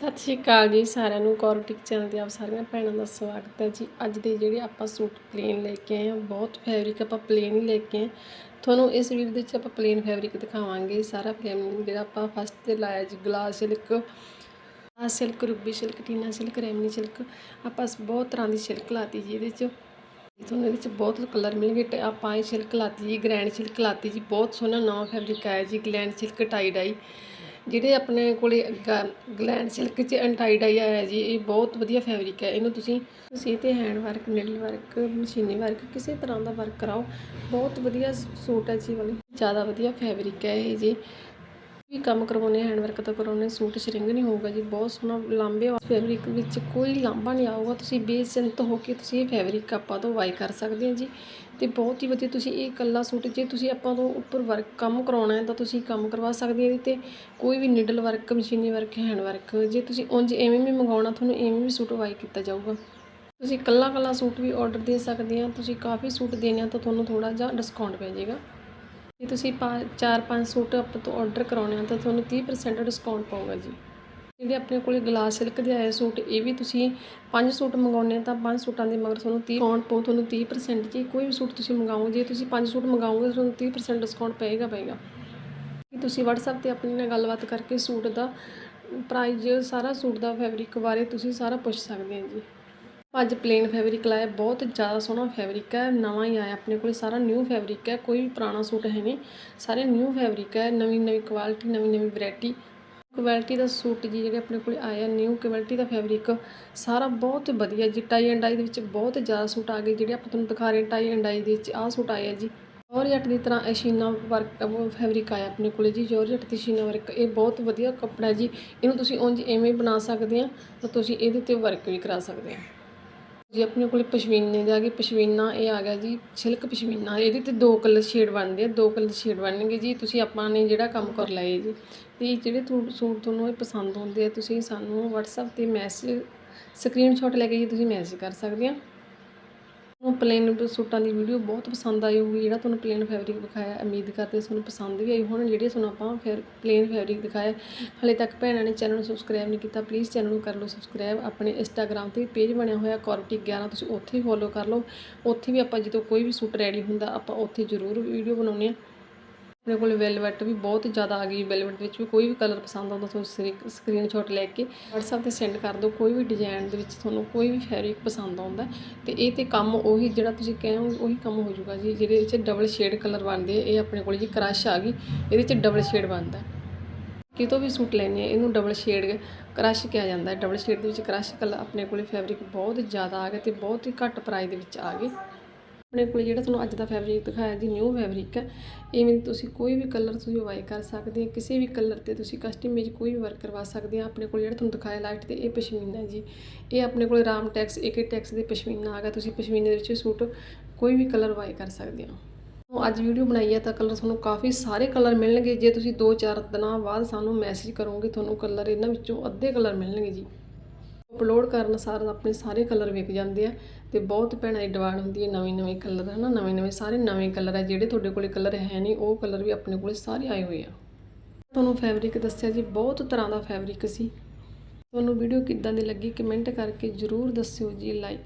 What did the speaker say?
ਸਤਿ ਸ਼੍ਰੀ ਅਕਾਲ ਜੀ ਸਾਰਿਆਂ ਨੂੰ। ਕੌਰਟਿਕ ਚੈਨਲ ਤੇ ਆਪ ਸਾਰੀਆਂ ਭੈਣਾਂ ਦਾ ਸਵਾਗਤ ਹੈ ਜੀ। ਅੱਜ ਦੇ ਜਿਹੜੇ ਆਪਾਂ ਸੂਟ ਪਲੇਨ ਲੈ ਕੇ ਆਏ ਹਾਂ, ਬਹੁਤ ਫੈਬਰਿਕ ਆਪਾਂ ਪਲੇਨ ਹੀ ਲੈ ਕੇ ਆਏ ਤੁਹਾਨੂੰ ਇਸ ਵੀਡੀਓ ਦੇ ਵਿੱਚ ਆਪਾਂ ਪਲੇਨ ਫੈਬਰਿਕ ਦਿਖਾਵਾਂਗੇ। ਸਾਰਾ ਪਲੇਨ ਜਿਹੜਾ ਆਪਾਂ ਫਸਟ ਤੇ ਲਾਇਆ ਜੀ ਗਲਾਸ ਸਿਲਕ ਆ silk ruby silk Tina silk ਰੈਮਨੀ silk ਆਪਾਂ ਬਹੁਤ ਤਰ੍ਹਾਂ ਦੀ ਸਿਲਕ ਲਾਤੀ ਜੀ ਇਹਦੇ 'ਚ। ਤੁਹਾਨੂੰ ਇਹਦੇ 'ਚ ਬਹੁਤ ਕਲਰ ਮਿਲਣਗੇ। ਤੇ ਆਪਾਂ ਇਹ ਸਿਲਕ ਲਾਤੀ ਜੀ ਗ੍ਰੈਂਡ ਸਿਲਕ ਲਾਤੀ ਜੀ। ਬਹੁਤ ਸੋਹਣਾ ਨਵਾਂ ਫੈਬਰਿਕ ਆਇਆ ਜੀ ਗਲੈਂਡ ਸਿਲਕ ਟਾਈ ਡਾਈ ਜਿਹੜੇ ਆਪਣੇ ਕੋਲੇ ਗ- ਗਲੈਂਡ ਸਿਲਕ 'ਚ ਐਂਟਾਈ ਹੈ ਜੀ, ਇਹ ਬਹੁਤ ਵਧੀਆ ਫੈਬਰਿਕ ਹੈ। ਇਹਨੂੰ ਤੁਸੀਂ ਤੁਸੀਂ ਤੇ ਹੈਂਡ ਵਰਕ ਨੀਡਲ ਵਰਕ, ਮਸ਼ੀਨੀ ਵਰਕ, ਕਿਸੇ ਤਰ੍ਹਾਂ ਦਾ ਵਰਕ ਕਰਾਓ। ਬਹੁਤ ਵਧੀਆ ਸੂਟ ਹੈ ਜੀ ਵਾਲੀ। ਜ਼ਿਆਦਾ ਵਧੀਆ ਫੈਬਰਿਕ ਹੈ ਇਹ ਜੀ। ਵੀ ਕੰਮ ਕਰਵਾਉਣੇ ਹੈਂਡ ਵਰਕ ਤਾਂ ਕਰਾਉਣੇ ਸੂਟ ਸ਼ਰਿੰਗ ਨਹੀਂ ਹੋਊਗਾ ਜੀ, ਬਹੁਤ ਸੋਹਣਾ ਲਾਂਬੇ ਫੈਬਰਿਕ ਵਿੱਚ ਕੋਈ ਲਾਂਬਾ ਨਹੀਂ ਆਊਗਾ, ਤੁਸੀਂ ਬੇਚਿੰਤ ਹੋ ਕੇ ਤੁਸੀਂ ਇਹ ਫੈਬਰਿਕ ਆਪਾਂ ਤੋਂ ਵਾਈ ਕਰ ਸਕਦੇ ਹੋ ਜੀ। ਤੇ ਬਹੁਤ ਹੀ ਵਧੀਆ ਤੁਸੀਂ ਇਹ ਇਕੱਲਾ ਸੂਟ, ਜੇ ਤੁਸੀਂ ਆਪਾਂ ਤੋਂ ਉੱਪਰ ਵਰਕ ਕੰਮ ਕਰਾਉਣਾ ਹੈ ਤਾਂ ਤੁਸੀਂ ਕੰਮ ਕਰਵਾ ਸਕਦੇ ਹੋ ਇਹਦੇ ਤੇ। ਕੋਈ ਵੀ ਨਿਡਲ ਵਰਕ ਮਸ਼ੀਨੀ ਵਰਕ ਹੈਂਡ ਵਰਕ ਜੇ ਤੁਸੀਂ ਉਂਝ ਐਵੇਂ ਵੀ ਮੰਗਾਉਣਾ ਤੁਹਾਨੂੰ ਐਵੇਂ ਵੀ ਸੂਟ ਵਾਈ ਕੀਤਾ ਜਾਊਗਾ। ਤੁਸੀਂ ਇਕੱਲਾ ਇਕੱਲਾ ਸੂਟ ਵੀ ਆਰਡਰ ਦੇ ਸਕਦੇ ਆ, ਤੁਸੀਂ ਕਾਫੀ ਸੂਟ ਦੇਣੇ ਆ ਤਾਂ ਤੁਹਾਨੂੰ ਥੋੜਾ ਜਿਹਾ ਡਿਸਕਾਊਂਟ ਪੈ ਜਾਏਗਾ। ਜੇ ਤੁਸੀਂ ਪਾ- ਚਾਰ, ਪੰਜ ਸੂਟ ਆਪਾਂ ਤੋਂ ਆਰਡਰ ਕਰਾਉਣੇ ਆ ਤਾਂ ਤੁਹਾਨੂੰ 30% ਡਿਸਕਾਊਂਟ ਪਊਗਾ ਜੀ। ਜਿਹੜੇ ਆਪਣੇ ਕੋਲੇ ਗਲਾਸ ਸਿਲਕ ਦੇ ਆਏ ਸੂਟ, ਇਹ ਵੀ ਤੁਸੀਂ ਪੰਜ ਸੂਟ ਮੰਗਾਉਣੇ ਆ ਤਾਂ ਪੰਜ ਸੂਟਾਂ ਦੇ ਮਗਰ ਤੁਹਾਨੂੰ 30 ਡਿਸਕਾਊਂਟ ਪਊ, ਤੁਹਾਨੂੰ 30% ਜੀ ਕੋਈ ਵੀ ਸੂਟ ਤੁਸੀਂ ਮੰਗਾਓ ਜੇ ਤੁਸੀਂ ਪੰਜ ਸੂਟ ਮੰਗਾਓਗੇ ਤਾਂ ਤੁਹਾਨੂੰ 30% ਡਿਸਕਾਊਂਟ ਪਏਗਾ ਪਏਗਾ। ਕਿ ਤੁਸੀਂ WhatsApp ਤੇ ਆਪਣੀ ਨਾਲ ਗੱਲਬਾਤ ਕਰਕੇ ਸੂਟ ਦਾ ਪ੍ਰਾਈਜ਼ ਸਾਰਾ ਸੂਟ ਦਾ ਫੈਬਰਿਕ ਬਾਰੇ ਤੁਸੀਂ ਸਾਰਾ ਪੁੱਛ ਸਕਦੇ ਹੋ ਜੀ। ਅੱਜ ਪਲੇਨ ਫੈਬਰਿਕ ਲਾਇਆ, ਬਹੁਤ ਜ਼ਿਆਦਾ ਸੋਹਣਾ ਫੈਬਰਿਕ ਹੈ, ਨਵਾਂ ਹੀ ਆਇਆ ਆਪਣੇ ਕੋਲ, ਸਾਰਾ ਨਿਊ ਫੈਬਰਿਕ ਹੈ, ਕੋਈ ਵੀ ਪੁਰਾਣਾ ਸੂਟ ਹੈ ਨਹੀਂ, ਸਾਰੇ ਨਿਊ ਫੈਬਰਿਕ ਹੈ, ਨਵੀਂ ਨਵੀਂ ਕੁਆਲਿਟੀ ਨਵੀਂ ਨਵੀਂ ਵੈਰਾਈਟੀ ਕੁਆਲਿਟੀ ਦਾ ਸੂਟ ਜੀ ਜਿਹੜੇ ਆਪਣੇ ਕੋਲ ਆਏ ਆ ਨਿਊ ਕੁਆਲਿਟੀ ਦਾ ਫੈਬਰਿਕ ਸਾਰਾ ਬਹੁਤ ਵਧੀਆ ਜੀ ਟਾਈ ਐਂਡ ਆਈ ਦੇ ਵਿੱਚ ਬਹੁਤ ਜ਼ਿਆਦਾ ਸੂਟ ਆ ਗਏ, ਜਿਹੜੇ ਆਪਾਂ ਤੁਹਾਨੂੰ ਦਿਖਾ ਰਹੇ ਟਾਈ ਐਂਡ ਆਈ ਦੇ ਵਿੱਚ ਆਹ ਸੂਟ ਆਏ ਆ ਜੀ। ਜੋਰਜੱਟ ਦੀ ਤਰ੍ਹਾਂ ਅਸ਼ੀਨਾ ਵਰਕ ਫੈਬਰਿਕ ਆਇਆ ਆਪਣੇ ਕੋਲੇ ਜੀ ਜੋਰਜੱਟ ਦੀ ਸ਼ੀਨਾ ਵਰਕ ਇਹ ਬਹੁਤ ਵਧੀਆ ਕੱਪੜਾ ਜੀ, ਇਹਨੂੰ ਤੁਸੀਂ ਉਂਝ ਐਵੇਂ ਬਣਾ ਸਕਦੇ ਆ ਤਾਂ ਤੁਸੀਂ ਇਹਦੇ ਤੇ ਵਰਕ ਵੀ ਕਰਾ ਸਕਦੇ ਆ ਜੀ, ਆਪਣੇ ਕੋਲ ਪਸ਼ਮੀਨੇ ਦੇ ਆ ਗਏ। ਪਸ਼ਮੀਨਾ ਇਹ ਆ ਗਿਆ ਜੀ, ਸਿਲਕ ਪਸ਼ਮੀਨਾ। ਇਹਦੇ ਤੇ ਦੋ ਕਲਰ ਸ਼ੇਡ ਬਣਦੇ ਆ, ਦੋ ਕਲਰ ਸ਼ੇਡ ਬਣਨਗੇ ਜੀ। ਤੁਸੀਂ ਆਪਾਂ ਨੇ ਜਿਹੜਾ ਕੰਮ ਕਰ ਲਏ ਜੀ। ਤੇ ਜਿਹੜੇ ਤੁ- ਸੂਟ ਤੁਹਾਨੂੰ ਇਹ ਪਸੰਦ ਹੁੰਦੇ ਆ, ਤੁਸੀਂ ਸਾਨੂੰ WhatsApp ਤੇ ਮੈਸੇਜ ਸਕਰੀਨਸ਼ਾਟ ਲੈ ਕੇ ਜੀ ਤੁਸੀਂ ਮੈਸੇਜ ਕਰ ਸਕਦੇ ਆ। ਤੁਹਾਨੂੰ ਪਲੇਨ ਸੂਟਾਂ ਦੀ ਵੀਡੀਓ ਬਹੁਤ ਪਸੰਦ ਆਈ ਹੋਊਗੀ, ਜਿਹੜਾ ਤੁਹਾਨੂੰ ਪਲੇਨ ਫੈਬਰਿਕ ਵਿਖਾਇਆ, ਉਮੀਦ ਕਰਦੇ ਤੁਹਾਨੂੰ ਪਸੰਦ ਵੀ ਆਈ ਹੋਣ, ਜਿਹੜੇ ਤੁਹਾਨੂੰ ਆਪਾਂ ਫਿਰ ਪਲੇਨ ਫੈਬਰਿਕ ਦਿਖਾਇਆ, ਹਲੇ ਤੱਕ ਭੈਣਾਂ ਨੇ ਚੈਨਲ ਨੂੰ ਸਬਸਕ੍ਰਾਈਬ ਨਹੀਂ ਕੀਤਾ ਪਲੀਜ਼ ਚੈਨਲ ਨੂੰ ਕਰ ਲਓ ਸਬਸਕ੍ਰਾਈਬ ਆਪਣੇ ਇੰਸਟਾਗ੍ਰam ਤੇ ਪੇਜ ਬਣਿਆ ਹੋਇਆ ਕੋਰਟਿਕ 11 ਤੁਸੀਂ ਉੱਥੇ ਵੀ ਫੋਲੋ ਕਰ ਲਓ, ਉੱਥੇ ਵੀ ਆਪਾਂ ਜਦੋਂ ਕੋਈ ਵੀ ਸੂਟ ਰੈਡੀ ਹੁੰਦਾ, ਆਪਾਂ ਉੱਥੇ ਜ਼ਰੂਰ ਵੀਡੀਓ ਬਣਾਉਂਦੇ ਆ ਆਪਣੇ ਕੋਲ ਵੈਲਵੈਟ ਵੀ ਬਹੁਤ ਜ਼ਿਆਦਾ ਆ ਗਈ ਵੈਲਵੈਟ ਵਿੱਚ ਵੀ ਕੋਈ ਵੀ ਕਲਰ ਪਸੰਦ ਆਉਂਦਾ, ਤੁਸੀਂ ਸਕਰੀਨਸ਼ਾਟ ਲੈ ਕੇ WhatsApp ਤੇ ਸੈਂਡ ਕਰ ਦਿਓ, ਕੋਈ ਵੀ ਡਿਜ਼ਾਈਨ ਦੇ ਵਿੱਚ ਤੁਹਾਨੂੰ ਕੋਈ ਵੀ ਫੈਬਰਿਕ ਪਸੰਦ ਆਉਂਦਾ ਤੇ ਇਹ ਤੇ ਕੰਮ ਉਹੀ ਜਿਹੜਾ ਤੁਸੀਂ ਕਹੋਗੇ ਉਹੀ ਕੰਮ ਹੋ ਜਾਊਗਾ ਜੀ, ਜਿਹਦੇ ਵਿੱਚ ਡਬਲ ਸ਼ੇਡ ਕਲਰ ਬਣਦੇ ਇਹ ਆਪਣੇ ਕੋਲ ਜੀ ਕ੍ਰਸ਼ ਆ ਗਈ, ਇਹਦੇ ਵਿੱਚ ਡਬਲ ਸ਼ੇਡ ਬਣਦਾ ਕਿਤੋਂ ਵੀ ਸੂਟ ਲੈਣੇ ਆ, ਇਹਨੂੰ ਡਬਲ ਸ਼ੇਡ ਕ੍ਰਸ਼ ਕਿਹਾ ਜਾਂਦਾ ਹੈ ਡਬਲ ਸ਼ੇਡ ਦੇ ਵਿੱਚ ਕ੍ਰਸ਼ ਕਲਰ ਆਪਣੇ ਕੋਲੇ ਫੈਬਰਿਕ ਬਹੁਤ ਜ਼ਿਆਦਾ ਆ ਗਿਆ ਤੇ ਬਹੁਤ ਹੀ ਘੱਟ ਪ੍ਰਾਈਸ ਦੇ ਵਿੱਚ ਆ ਗਏ। ਆਪਣੇ ਕੋਲ ਜਿਹੜਾ ਤੁਹਾਨੂੰ ਅੱਜ ਦਾ ਫੈਬਰਿਕ ਦਿਖਾਇਆ ਜੀ ਨਿਊ ਫੈਬਰਿਕ ਹੈ, ਇਵੇਂ ਤੁਸੀਂ ਕੋਈ ਵੀ ਕਲਰ ਤੁਸੀਂ ਵਾਈ ਕਰ ਸਕਦੇ ਹੋ, ਕਿਸੇ ਵੀ ਕਲਰ ਤੇ ਤੁਸੀਂ ਕਸਟਮਾਈਜ਼ ਕੋਈ ਵੀ ਵਰਕ ਕਰਵਾ ਸਕਦੇ ਆ ਆਪਣੇ ਕੋਲ ਜਿਹੜਾ ਤੁਹਾਨੂੰ ਦਿਖਾਇਆ ਲਾਈਟ ਤੇ, ਇਹ ਪਸ਼ਮੀਨਾ ਜੀ। ਇਹ ਆਪਣੇ ਕੋਲ ਰਾਮ ਟੈਕਸ ਏਕੇ ਟੈਕਸ ਦੇ ਪਸ਼ਮੀਨਾ ਆ ਗਿਆ ਤੁਸੀਂ ਪਸ਼ਮੀਨੇ ਦੇ ਵਿੱਚ ਸੂਟ ਕੋਈ ਵੀ ਕਲਰ ਵਾਈ ਕਰ ਸਕਦੇ ਹੋ। ਉਹ ਅੱਜ ਵੀਡੀਓ ਬਣਾਈ ਹੈ ਤਾਂ ਕਲਰ ਤੁਹਾਨੂੰ ਕਾਫੀ ਸਾਰੇ ਕਲਰ ਮਿਲਣਗੇ, ਜੇ ਤੁਸੀਂ 2-4 ਦਿਨਾਂ ਬਾਅਦ ਸਾਨੂੰ ਮੈਸੇਜ ਕਰੋਗੇ, ਤੁਹਾਨੂੰ ਕਲਰ ਇਹਨਾਂ ਵਿੱਚੋਂ ਅੱਧੇ ਕਲਰ ਮਿਲਣਗੇ ਜੀ। ਅਪਲੋਡ ਕਰਨ ਸਾਰ ਆਪਣੇ ਸਾਰੇ ਕਲਰ ਵਿਕ ਜਾਂਦੇ ਆ ਤੇ ਬਹੁਤ ਭੈਣਾਂ ਦੀ ਡਿਮਾਂਡ ਹੁੰਦੀ ਹੈ ਨਵੇਂ ਨਵੇਂ ਕਲਰ ਹਨਾ? ਨਵੇਂ ਨਵੇਂ ਸਾਰੇ ਨਵੇਂ ਕਲਰ ਆ ਜਿਹੜੇ ਤੁਹਾਡੇ ਕੋਲੇ ਕਲਰ ਹੈ ਨਹੀਂ, ਉਹ ਕਲਰ ਵੀ ਆਪਣੇ ਕੋਲੇ ਸਾਰੇ ਆਏ ਹੋਏ ਆ। ਤੁਹਾਨੂੰ ਫੈਬਰਿਕ ਦੱਸਿਆ ਜੀ, ਬਹੁਤ ਤਰ੍ਹਾਂ ਦਾ ਫੈਬਰਿਕ ਸੀ। ਤੁਹਾਨੂੰ ਵੀਡੀਓ ਕਿੱਦਾਂ ਦੀ ਲੱਗੀ ਕਮੈਂਟ ਕਰਕੇ ਜਰੂਰ ਦੱਸਿਓ ਜੀ ਲਾਈਕ